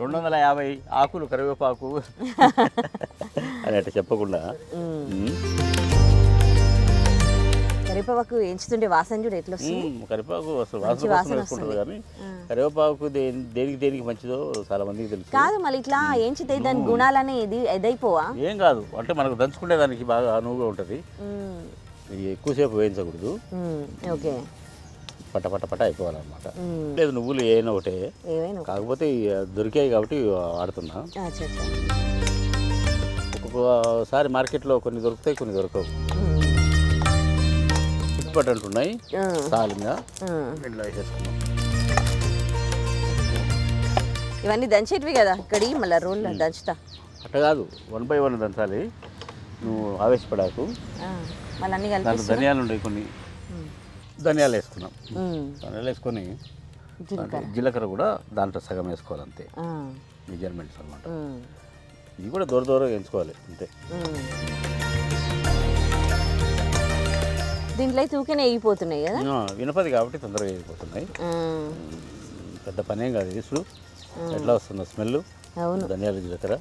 రెండు వందల యాభై ఆకులు కరివేపాకు. అని అట్లా చెప్పకుండా. కరివేపాకు ఎంచుతుంటే వాసన చూడు ఎట్లా కరివేపాకు అసలు వాసన వాసన వేసుకుంటారు. కానీ కరివేపాకు దేని దేనికి దేనికి మంచిదో చాలా మందికి తెలుసు. కాదు మళ్ళీ ఇట్లా ఏంచితే దాని గుణాలని ఇది ఎదైపోవా ఏం కాదు. అంటే మనకు దంచుకునే దానికి బాగా అనువుగా ఉంటుంది. ఎక్కువసేపు వేయించకూడదు. ఓకే. పట పట పట అయిపోవాలన్నమాట. లేదు నువ్వులు ఏమైనా ఒకటే. కాకపోతే దొరికాయి కాబట్టి అచ్చా ఒక్కొక్కసారి మార్కెట్లో కొన్ని దొరుకుతాయి కొన్ని దొరకవు. చిక్కుపట్టు అంటున్నాయి. సాలింగా. ఇంట్లో వేసేసుకున్నాం ఇవన్నీ దంచేటివి కదా ఇక్కడ మళ్ళీ రోల్ దంచుతా. అట్ట కాదు వన్ బై వన్ దంచాలి. నువ్వు ఆవేశపడాకు. మళ్ళీ అన్ని ధనియాలు ఉన్నాయి కొన్ని. ధనియాలు వేసుకున్నాం. ధనియాలు వేసుకొని జీలకర్ర కూడా దాంట్లో సగం వేసుకోవాలి అంతే. మెజర్మెంట్స్ అనమాట. ఇది కూడా దూర దూరం వేయించుకోవాలి అంతే. దీంట్లో అయితే ఊరికే వేగిపోతున్నాయి కదా వినపది కాబట్టి తొందరగా అయిపోతున్నాయి. పెద్ద పనేం కాదు చూడు ఎట్లా వస్తుందో స్మెల్ అవును ధనియాల జీలకర్ర.